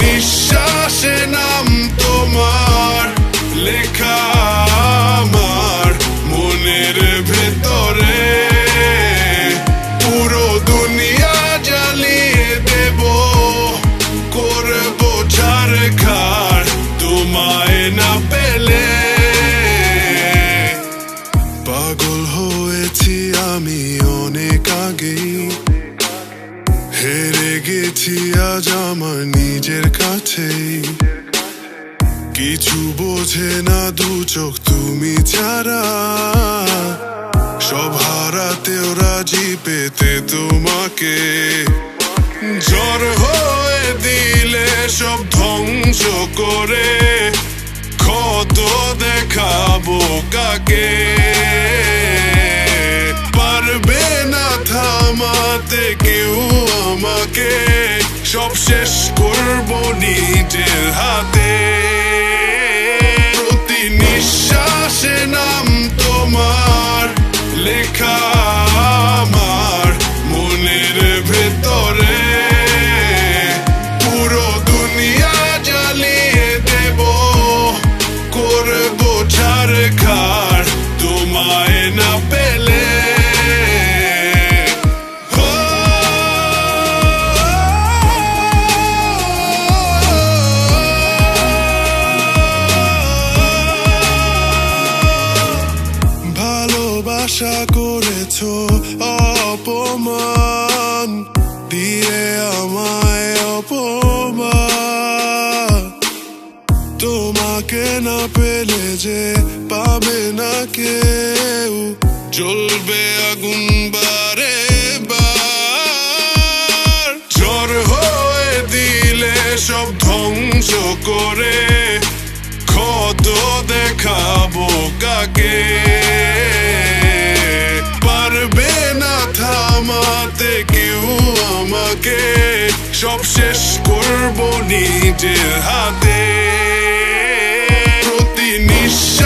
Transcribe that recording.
নিঃশ্বাসে নাম তোমার, লেখা আমার মনের ভেতরে। পুরো দুনিয়া জ্বালিয়ে দেব, করব ঝাড়খাড় তোমায় না পেলে গেছি আজ আমার নিজের কাছেই কিছু বোঝে না দু চোখ তুমি ছাড়া। সব হারাতেও রাজি পেতে তোমাকে। জ্বর হয়ে দিলে সব ধ্বংস করে। ক্ষত দেখাবো কাকে? সব শেষ করব নিজের হাতে। প্রতি নিঃশ্বাসে নাম তোমার, লেখা আমার মনের ভেতরে। পুরো তোমায় না ভালোবাসা করেছ অপমান, দিয়ে আমায় অপমান। তোমাকে না পেলে যে পাবে না কেউ, জ্বলবে আগুন বারে বার। জ্বর হয়ে দিলে সব ধ্বংস করে আমাকে সব শেষ করব নিজের হাতে। প্রতি নিঃশ্বাস